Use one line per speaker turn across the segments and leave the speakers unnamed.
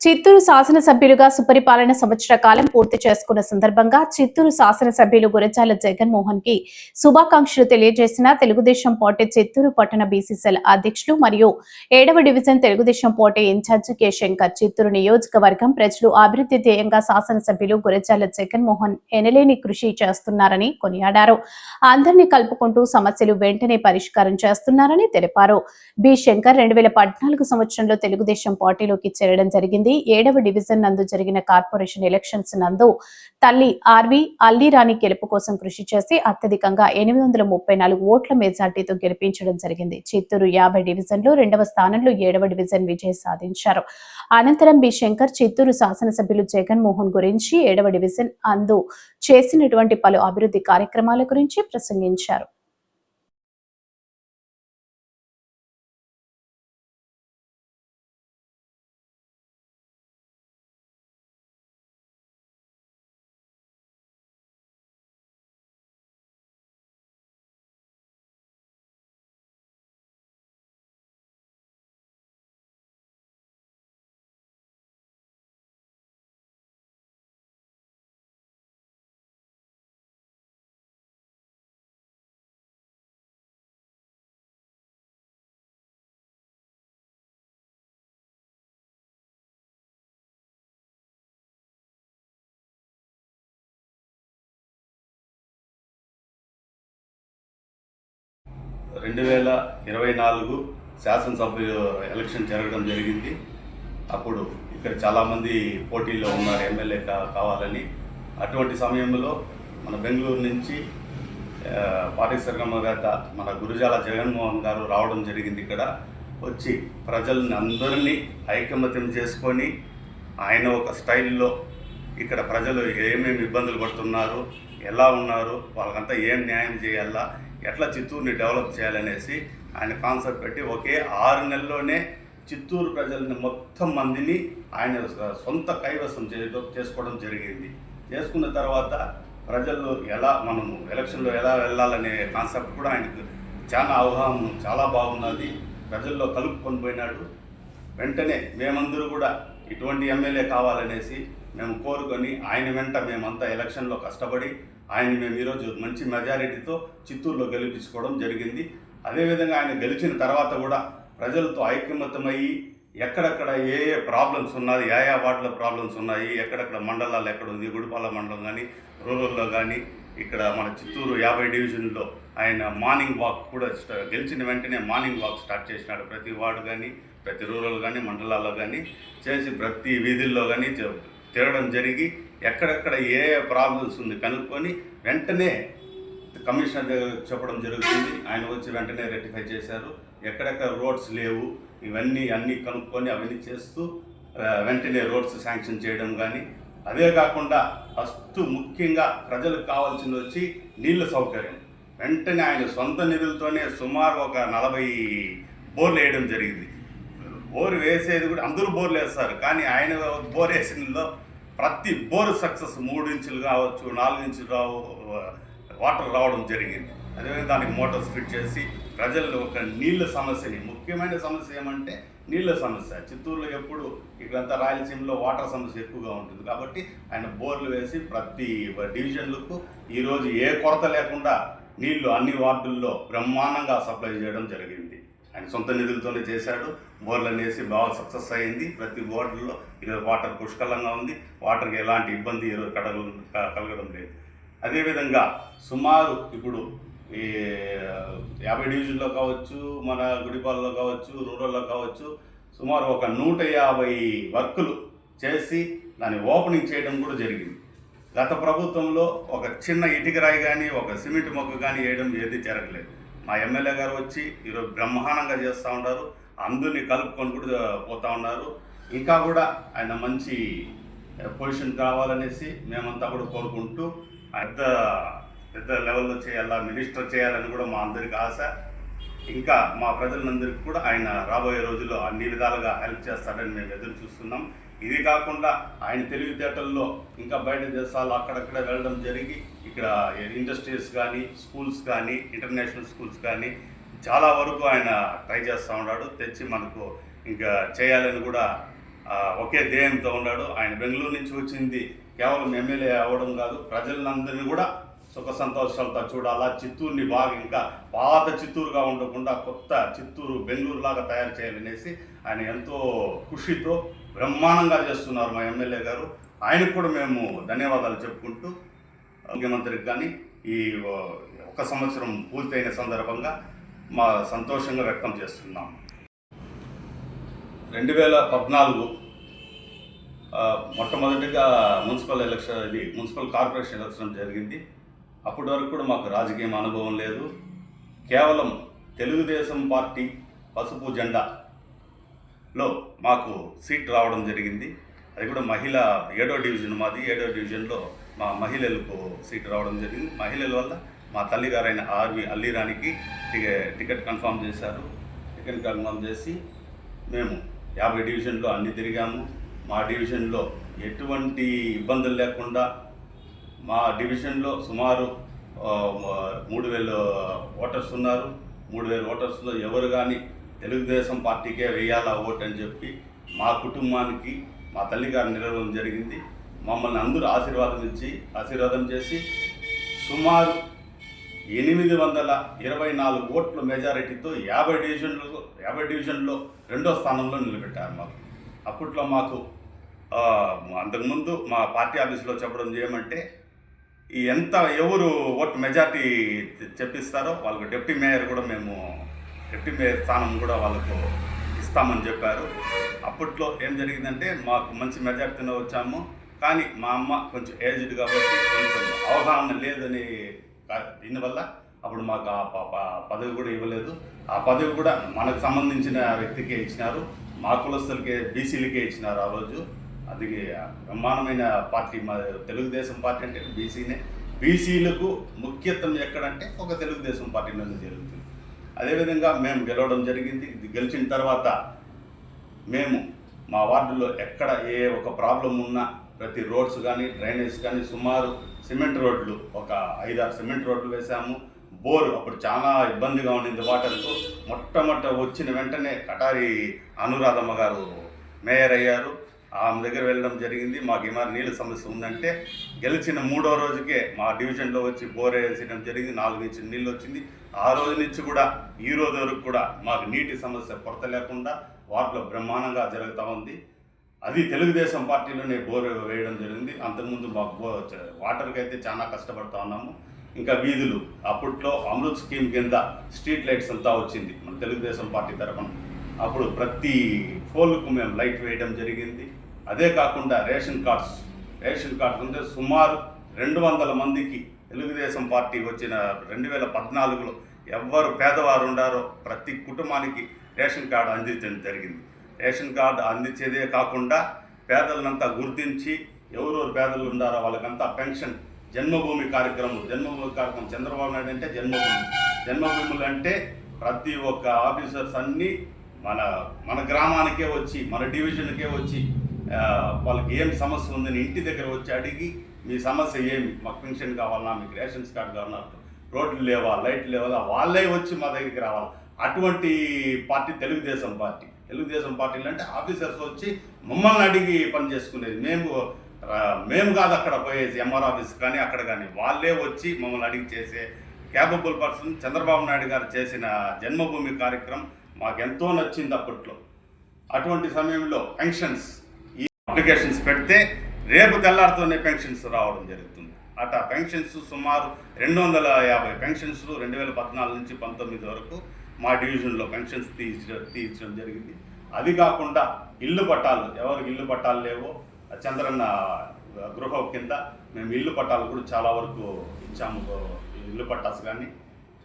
చిత్తూరు శాసనసభ్యులుగా సుపరిపాలన సంవత్సర కాలం పూర్తి చేసుకున్న సందర్భంగా చిత్తూరు శాసనసభ్యులు గురజాల జగన్మోహన్కి శుభాకాంక్షలు తెలియజేసిన తెలుగుదేశం పార్టీ చిత్తూరు పట్టణ బీసీసీఎల్ అధ్యక్షులు మరియు ఏడవ division Telugu Desam party incharge K Shankar Chittoor నియోజకవర్గం ప్రజలు అభివృద్ధి ధ్యేయంగా శాసనసభ్యులు గురజాల జగన్మోహన్ ఎనలేని కృషి చేస్తున్నారని కొనియాడారు. అందరినీ కలుపుకుంటూ సమస్యలు వెంటనే పరిష్కారం చేస్తున్నారని తెలిపారు. బి శంకర్ రెండు వేల పద్నాలుగు సంవత్సరంలో తెలుగుదేశం పార్టీలోకి చేరడం జరిగింది. ఏడవ డివిజన్ నందు జరిగిన కార్పొరేషన్ ఎలక్షన్స్ నందు తల్లి ఆర్వి అల్లీరాణి గెలుపు కోసం కృషి చేసి అత్యధికంగా ఎనిమిది వందల ముప్పై నాలుగు ఓట్ల మెజార్టీతో గెలిపించడం జరిగింది. చిత్తూరు యాభై డివిజన్లు రెండవ స్థానంలో ఏడవ డివిజన్ విజయం సాధించారు. అనంతరం బి శంకర్ చిత్తూరు శాసనసభ్యులు జగన్మోహన్ గురించి ఏడవ డివిజన్ అందు చేసినటువంటి పలు అభివృద్ధి కార్యక్రమాల గురించి ప్రసంగించారు.
రెండు వేల ఇరవై నాలుగు శాసనసభ ఎలక్షన్ జరగడం జరిగింది. అప్పుడు ఇక్కడ చాలామంది పోటీల్లో ఉన్నారు ఎమ్మెల్యే కావాలని. అటువంటి సమయంలో మన బెంగళూరు నుంచి ఆ, గత మన గురుజాల జగన్మోహన్ గారు రావడం జరిగింది ఇక్కడ. వచ్చి ప్రజల్ని అందరినీ ఐకమత్యం చేసుకొని ఆయన ఒక స్టైల్లో ఇక్కడ ప్రజలు ఏమేమి ఇబ్బందులు పడుతున్నారు ఎలా ఉన్నారు వాళ్ళకంతా ఏం న్యాయం చేయాలా ఎట్లా చిత్తూరుని డెవలప్ చేయాలనేసి ఆయన కాన్సెప్ట్ పెట్టి ఒకే ఆరు నెలల్లోనే చిత్తూరు ప్రజల్ని మొత్తం మందిని ఆయన సొంత కైవసం చేయడం చేసుకోవడం జరిగింది. చేసుకున్న తర్వాత ప్రజల్లో ఎలా మనము ఎలక్షన్లో ఎలా వెళ్ళాలనే కాన్సెప్ట్ కూడా ఆయనకు చాలా అవగాహన చాలా బాగున్నది. ప్రజల్లో కలుపుకొని పోయినాడు. వెంటనే మేమందరూ కూడా ఇటువంటి ఎమ్మెల్యే కావాలనేసి మేము కోరుకొని ఆయన వెంట మేమంతా ఎలక్షన్లో కష్టపడి ఆయన మేము ఈరోజు మంచి మెజారిటీతో చిత్తూరులో గెలిపించుకోవడం జరిగింది. అదేవిధంగా ఆయన గెలిచిన తర్వాత కూడా ప్రజలతో ఐకమత్యమయ్యి ఎక్కడెక్కడ ఏ ఏ ప్రాబ్లమ్స్ ఉన్నాయి ఏ ఏ వార్డులో ప్రాబ్లమ్స్ ఉన్నాయి ఎక్కడెక్కడ మండలాలు ఎక్కడ ఉంది గుడిపాల మండలం కానీ రూరల్లో కానీ ఇక్కడ మన చిత్తూరు యాభై డివిజన్లో ఆయన మార్నింగ్ వాక్ కూడా గెలిచిన వెంటనే మార్నింగ్ వాక్ స్టార్ట్ చేసినాడు. ప్రతి వార్డు కానీ ప్రతి రూరల్ కానీ మండలాల్లో కానీ చేసి ప్రతి వీధుల్లో కానీ తిరగడం జరిగి ఎక్కడెక్కడ ఏ ప్రాబ్లమ్స్ ఉంది కనుక్కొని వెంటనే కమిషనర్ దగ్గర చెప్పడం జరుగుతుంది. ఆయన వచ్చి వెంటనే రెక్టిఫై చేశారు. ఎక్కడెక్కడ రోడ్స్ లేవు ఇవన్నీ అన్నీ కనుక్కొని అవన్నీ చేస్తూ వెంటనే రోడ్స్ శాంక్షన్ చేయడం కానీ అదే కాకుండా ఫస్ట్ ముఖ్యంగా ప్రజలకు కావాల్సింది వచ్చి నీళ్ళ సౌకర్యం. వెంటనే ఆయన సొంత నిధులతోనే సుమారు ఒక నలభై బోర్లు వేయడం జరిగింది. బోర్ వేసేది కూడా అందరూ బోర్లు వేస్తారు. కానీ ఆయన బోర్ వేసినలో ప్రతి బోర్ సక్సెస్ మూడు ఇంచులు కావచ్చు నాలుగు ఇంచులు రావు వాటర్ రావడం జరిగింది. అదేవిధంగా దానికి మోటార్స్ ఫిట్ చేసి ప్రజల్లో ఒక నీళ్ళ సమస్యని ముఖ్యమైన సమస్య ఏమంటే నీళ్ళ సమస్య. చిత్తూరులో ఎప్పుడు ఇక్కడంతా రాయలసీమలో వాటర్ సమస్య ఎక్కువగా ఉంటుంది. కాబట్టి ఆయన బోర్లు వేసి ప్రతి డివిజన్లకు ఈరోజు ఏ కొరత లేకుండా నీళ్ళు అన్ని వార్డుల్లో బ్రహ్మాండంగా సప్లై చేయడం జరిగింది. ఆయన సొంత నిధులతోనే చేశాడు. బోర్లు అనేసి బాగా సక్సెస్ అయింది. ప్రతి వార్డుల్లో ఈరోజు వాటర్ పుష్కలంగా ఉంది. వాటర్కి ఎలాంటి ఇబ్బంది ఈరోజు కడగ కలగడం లేదు. అదేవిధంగా సుమారు ఇప్పుడు ఈ యాభై డివిజన్లో కావచ్చు మన గుడిపాలలో కావచ్చు రూరల్లో కావచ్చు సుమారు ఒక నూట యాభై వర్కులు చేసి దాన్ని ఓపెనింగ్ చేయడం కూడా జరిగింది. గత ప్రభుత్వంలో ఒక చిన్న ఇటుక రాయి కానీ ఒక సిమెంట్ మొక్క కానీ వేయడం ఏది జరగలేదు. మా ఎమ్మెల్యే గారు వచ్చి ఈరోజు బ్రహ్మాండంగా చేస్తూ ఉన్నారు. అందరినీ కలుపుకొని కూడా పోతూ ఉన్నారు. ఇంకా కూడా ఆయన మంచి పొజిషన్ కావాలనేసి మేమంతా కూడా కోరుకుంటూ పెద్ద పెద్ద లెవెల్లో చేయాలా మినిస్టర్ చేయాలని కూడా మా అందరికి ఆశ. ఇంకా మా ప్రజలందరికీ కూడా ఆయన రాబోయే రోజుల్లో అన్ని విధాలుగా హెల్ప్ చేస్తాడని మేము ఎదురు చూస్తున్నాం. ఇది కాకుండా ఆయన తెలివితేటల్లో ఇంకా బయట దేశాలు అక్కడక్కడ వెళ్ళడం జరిగి ఇక్కడ ఇండస్ట్రీస్ కానీ స్కూల్స్ కానీ ఇంటర్నేషనల్ స్కూల్స్ కానీ చాలా వరకు ఆయన ట్రై చేస్తూ ఉన్నాడు. తెచ్చి మనకు ఇంకా చేయాలని కూడా ఒకే ధ్యేయంతో ఉన్నాడు. ఆయన బెంగళూరు నుంచి వచ్చింది కేవలం ఎమ్మెల్యే అవ్వడం కాదు ప్రజలందరినీ కూడా సుఖ సంతోషాలతో చూడాలా. చిత్తూరుని బాగా ఇంకా పాత చిత్తూరుగా ఉండకుండా కొత్త చిత్తూరు బెంగళూరు లాగా తయారు చేయాలనేసి ఆయన ఎంతో కృషితో బ్రహ్మాండంగా చేస్తున్నారు మా ఎమ్మెల్యే గారు. ఆయనకు కూడా మేము ధన్యవాదాలు చెప్పుకుంటూ ముఖ్యమంత్రికి కానీ ఈ ఒక సంవత్సరం పూర్తయిన సందర్భంగా మా సంతోషంగా వ్యక్తం చేస్తున్నాం. రెండు వేల పద్నాలుగు మొట్టమొదటిగా మున్సిపల్ ఎలక్షన్ ఇది మున్సిపల్ కార్పొరేషన్ ఎలక్షన్ జరిగింది. అప్పటి వరకు కూడా మాకు రాజకీయం అనుభవం లేదు. కేవలం తెలుగుదేశం పార్టీ పసుపు జెండా లో మాకు సీట్ రావడం జరిగింది. అది కూడా మహిళ ఏడో డివిజన్ మాది. ఏడో డివిజన్లో మా మహిళలకు సీట్ రావడం జరిగింది. మహిళల వల్ల మా తల్లిగారైన ఆర్వి అల్లీరానికి టికెట్ కన్ఫర్మ్ చేశారు. టికెట్ కన్ఫర్మ్ చేసి మేము యాభై డివిజన్లో అన్ని తిరిగాము. మా డివిజన్లో ఎటువంటి ఇబ్బందులు లేకుండా మా డివిజన్లో సుమారు మూడు వేల ఓటర్స్ ఉన్నారు. మూడు వేల ఓటర్స్లో ఎవరు కానీ తెలుగుదేశం పార్టీకే వేయాలా ఓటు అని చెప్పి మా కుటుంబానికి మా తల్లిగారు నిలవడం జరిగింది. మమ్మల్ని అందరూ ఆశీర్వాదం ఇచ్చి ఆశీర్వాదం చేసి సుమారు ఎనిమిది వందల ఇరవై నాలుగు ఓట్ల మెజారిటీతో యాభై డివిజన్లు యాభై డివిజన్లో రెండో స్థానంలో నిలబెట్టారు మాకు. అప్పట్లో మాకు అంతకుముందు మా పార్టీ ఆఫీస్లో చెప్పడం చేయమంటే ఎంత ఎవరు ఓట్ మెజార్టీ చెప్పిస్తారో వాళ్ళకు డిప్యూటీ మేయర్ కూడా మేము ఎంపీ మేయర్ స్థానం కూడా వాళ్ళకు ఇస్తామని చెప్పారు. అప్పట్లో ఏం జరిగిందంటే మాకు మంచి మెజార్టీలో వచ్చాము. కానీ మా అమ్మ కొంచెం ఏజ్డ్ కాబట్టి కొంచెం అవగాహన లేదని కా- దీనివల్ల అప్పుడు మాకు ఆ ప- పదవి కూడా ఇవ్వలేదు. ఆ పదవి కూడా మనకు సంబంధించిన వ్యక్తికే ఇచ్చినారు. మా కులస్తులకే బీసీలకే ఇచ్చినారు ఆ రోజు. అది బ్రహ్మాండమైన పార్టీ మా తెలుగుదేశం పార్టీ అంటే బీసీనే. బీసీలకు ముఖ్యత్వం ఎక్కడంటే ఒక తెలుగుదేశం పార్టీ పార్టీలోనే జరుగుతుంది. అదేవిధంగా మేము గెలవడం జరిగింది. ఇది గెలిచిన తర్వాత మేము మా వార్డులో ఎక్కడ ఏ ఒక ప్రాబ్లం ఉన్నా ప్రతి రోడ్స్ కానీ డ్రైనేజ్ కానీ సుమారు సిమెంట్ రోడ్లు ఒక ఐదారు సిమెంట్ రోడ్లు వేసాము బోర్ అప్పుడు చాలా ఇబ్బందిగా ఉండింది వాటర్కు మొట్టమొదట వచ్చిన వెంటనే కటారి అనురాధమ్మ గారు మేయర్ అయ్యారు. ఆమె దగ్గర వెళ్ళడం జరిగింది. మాకు ఏమైనా నీళ్ళ సమస్య ఉందంటే గెలిచిన మూడో రోజుకే మా డివిజన్లో వచ్చి బోర్ వేసడం జరిగింది. నాలుగు ఇంచుల నీళ్ళు వచ్చింది. ఆ రోజు నుంచి కూడా ఈ రోజు వరకు కూడా మాకు నీటి సమస్య కొరత లేకుండా వాటిలో బ్రహ్మాండంగా జరుగుతూ ఉంది. అది తెలుగుదేశం పార్టీలోనే బోర్ వేయడం జరిగింది. అంతకుముందు మాకు బో వాటర్కి అయితే చాలా కష్టపడుతూ ఉన్నాము. ఇంకా వీధులు అప్పట్లో అమృత్ స్కీమ్ కింద స్ట్రీట్ లైట్స్ అంతా వచ్చింది మన తెలుగుదేశం పార్టీ తరఫున. అప్పుడు ప్రతి ఫోన్లకు మేము లైట్ వేయడం జరిగింది. అదే కాకుండా రేషన్ కార్డ్స్ రేషన్ కార్డ్స్ ఉంటే సుమారు రెండు వందల మందికి తెలుగుదేశం పార్టీ వచ్చిన రెండు వేల పద్నాలుగులో ఎవ్వరు పేదవారు ఉండారో ప్రతి కుటుంబానికి రేషన్ కార్డు అందించడం జరిగింది. రేషన్ కార్డు అందించేదే కాకుండా పేదలనంతా గుర్తించి ఎవరెవరు పేదలు ఉండారో వాళ్ళకంతా పెన్షన్ జన్మభూమి కార్యక్రమం జన్మభూమి కార్యక్రమం చంద్రబాబు నాయుడు అంటే జన్మభూమి. జన్మభూములు అంటే ప్రతి ఒక్క ఆఫీసర్స్ అన్నీ మన మన గ్రామానికే వచ్చి మన డివిజన్కే వచ్చి వాళ్ళకి ఏం సమస్య ఉందని ఇంటి దగ్గర వచ్చి అడిగి మీ సమస్య ఏమి? మాకు పెన్షన్ కావాలన్నా మీకు రేషన్స్ కార్డు కావాలన్నా రోడ్లు లేవా లైట్లు లేవా వాళ్ళే వచ్చి మా దగ్గరికి రావాలి. అటువంటి పార్టీ తెలుగుదేశం పార్టీ. తెలుగుదేశం పార్టీలు అంటే ఆఫీసర్స్ వచ్చి మమ్మల్ని అడిగి పని చేసుకునేది. మేము మేము కాదు అక్కడ పోయేసి ఎంఆర్ ఆఫీస్ కానీ అక్కడ కానీ. వాళ్ళే వచ్చి మమ్మల్ని అడిగి చేసే క్యాపబుల్ పర్సన్ చంద్రబాబు నాయుడు గారు చేసిన జన్మభూమి కార్యక్రమం మాకు ఎంతో నచ్చింది అప్పట్లో. అటువంటి సమయంలో పెన్షన్స్ ఈ అప్లికేషన్స్ పెడితే రేపు తెల్లారితోనే పెన్షన్స్ రావడం జరుగుతుంది. అట పెన్షన్స్ సుమారు రెండు వందల యాభై పెన్షన్స్ రెండు వేల పద్నాలుగు నుంచి పంతొమ్మిది వరకు మా డివిజన్లో పెన్షన్స్ తీర్చడం తీర్చడం జరిగింది. అది కాకుండా ఇల్లు పట్టాలు ఎవరికి ఇల్లు పట్టాలు లేవో చంద్రన్న గృహ కింద మేము ఇల్లు పట్టాలు కూడా చాలా వరకు ఇచ్చాము. ఇల్లు పట్టాస్ కానీ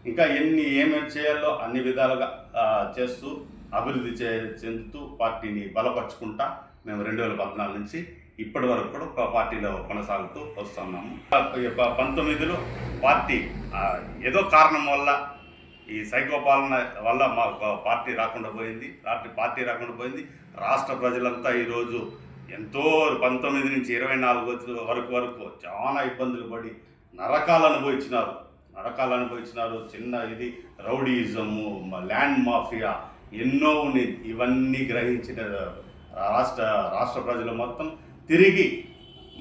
ఇంకా ఎన్ని ఏమేమి చేయాలో అన్ని విధాలుగా చేస్తూ అభివృద్ధి చే చెందుతూ పార్టీని బలపరుచుకుంటా మేము రెండు వేల పద్నాలుగు నుంచి ఇప్పటి వరకు కూడా ఒక పార్టీలో కొనసాగుతూ వస్తున్నాము. పంతొమ్మిదిలో పార్టీ ఏదో కారణం వల్ల ఈ సైకో పాలన వల్ల మా పార్టీ రాకుండా పోయింది. పార్టీ పార్టీ రాకుండా పోయింది. రాష్ట్ర ప్రజలంతా ఈరోజు ఎంతో పంతొమ్మిది నుంచి ఇరవై నాలుగు వరకు వరకు చాలా ఇబ్బందులు పడి నరకాలు అనుభవించినారు. నరకాలు అనుభవించినారు. చిన్న ఇది రౌడీయిజము ల్యాండ్ మాఫియా ఎన్నో ఉన్నాయి. ఇవన్నీ గ్రహించిన రాష్ట్ర రాష్ట్ర ప్రజలు మొత్తం తిరిగి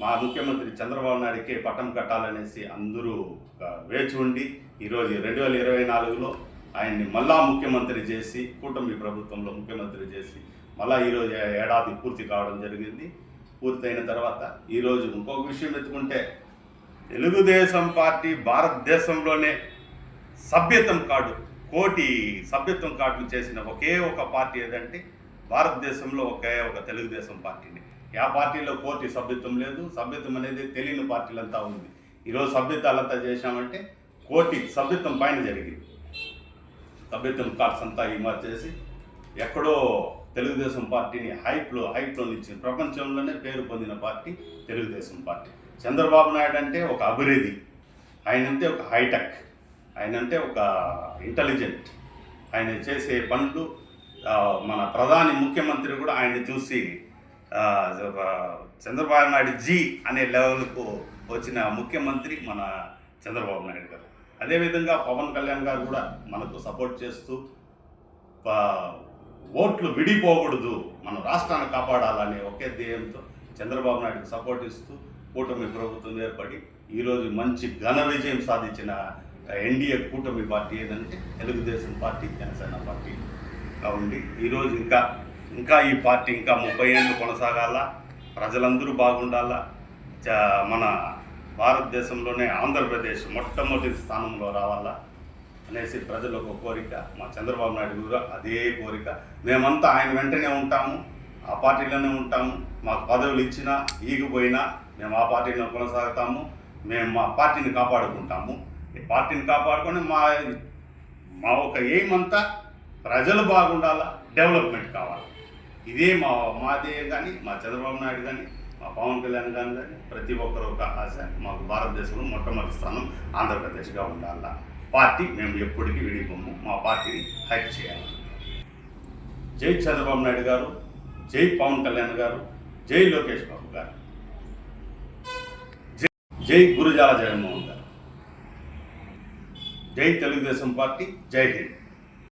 మా ముఖ్యమంత్రి చంద్రబాబు నాయుడికే పట్టం కట్టాలనేసి అందరూ ఒక వేచి ఉండి ఈరోజు రెండు వేల ఇరవై నాలుగులో ఆయన్ని మళ్ళా ముఖ్యమంత్రి చేసి కూటమి ప్రభుత్వంలో ముఖ్యమంత్రి చేసి మళ్ళా ఈరోజు ఏడాది పూర్తి కావడం జరిగింది. పూర్తయిన తర్వాత ఈరోజు ఇంకొక విషయం ఎత్తుకుంటే తెలుగుదేశం పార్టీ భారతదేశంలోనే సభ్యత్వం కార్డు కోటి సభ్యత్వం కార్డులు చేసిన ఒకే ఒక పార్టీ ఏదంటే భారతదేశంలో ఒకే ఒక తెలుగుదేశం పార్టీని. ఆ పార్టీలో కోటి సభ్యత్వం లేదు. సభ్యత్వం అనేది తెలియని పార్టీలంతా ఉంది. ఈరోజు సభ్యత్వాలంతా చేశామంటే కోటి సభ్యత్వం పైన జరిగింది. సభ్యత్వం కార్డ్స్ అంతా ఈ చేసి ఎక్కడో తెలుగుదేశం పార్టీని హైప్లో హైప్లో నుంచి ప్రపంచంలోనే పేరు పొందిన పార్టీ తెలుగుదేశం పార్టీ. చంద్రబాబు నాయుడు అంటే ఒక అభివృద్ధి. ఆయన అంటే ఒక హైటెక్. ఆయన అంటే ఒక ఇంటెలిజెంట్. ఆయన చేసే పనులు మన ప్రధాని ముఖ్యమంత్రి కూడా ఆయన చూసి చంద్రబాబు నాయుడు జీ అనే లెవెల్కు వచ్చిన ముఖ్యమంత్రి మన చంద్రబాబు నాయుడు గారు. అదేవిధంగా పవన్ కళ్యాణ్ గారు కూడా మనకు సపోర్ట్ చేస్తూ ఓట్లు విడిపోకూడదు మన రాష్ట్రాన్ని కాపాడాలనే ఒకే ధ్యేయంతో చంద్రబాబు నాయుడుకి సపోర్ట్ ఇస్తూ కూటమి ప్రభుత్వం ఏర్పడి ఈరోజు మంచి ఘన విజయం సాధించిన ఎన్డీఏ కూటమి పార్టీ ఏదంటే తెలుగుదేశం పార్టీ జనసేన పార్టీ. ఉండి ఈరోజు ఇంకా ఇంకా ఈ పార్టీ ఇంకా ముప్పై ఏళ్ళు కొనసాగాల? ప్రజలందరూ బాగుండాలా? చ- మన భారతదేశంలోనే ఆంధ్రప్రదేశ్ మొట్టమొదటి స్థానంలో రావాలా? అనేసి ప్రజల ఒక కోరిక. మా చంద్రబాబు నాయుడు కూడా అదే కోరిక. మేమంతా ఆయన వెంటనే ఉంటాము. ఆ పార్టీలోనే ఉంటాము. మాకు పదవులు ఇచ్చినా ఈగిపోయినా మేము ఆ పార్టీలో కొనసాగుతాము. మేము మా పార్టీని కాపాడుకుంటాము. ఈ పార్టీని కాపాడుకొని మా మా ఒక ఎయిమ్ అంతా ప్రజలు బాగుండాలా? డెవలప్మెంట్ కావాలి. ఇదే మా మాదే కానీ మా చంద్రబాబు నాయుడు కానీ మా పవన్ కళ్యాణ్ గారు కానీ ప్రతి ఒక్కరు ఒక ఆశ మాకు భారతదేశంలో మొట్టమొదటి స్థానం ఆంధ్రప్రదేశ్గా ఉండాలా? పార్టీ మేము ఎప్పటికీ విడిపోము. మా పార్టీని హైక్ చేయాలి. జై చంద్రబాబు నాయుడు గారు జై పవన్ కళ్యాణ్ గారు జై లోకేష్ బాబు గారు. జై జై గురుజాల జగన్మోహన్ గారు. జై తెలుగుదేశం పార్టీ జై హింద్.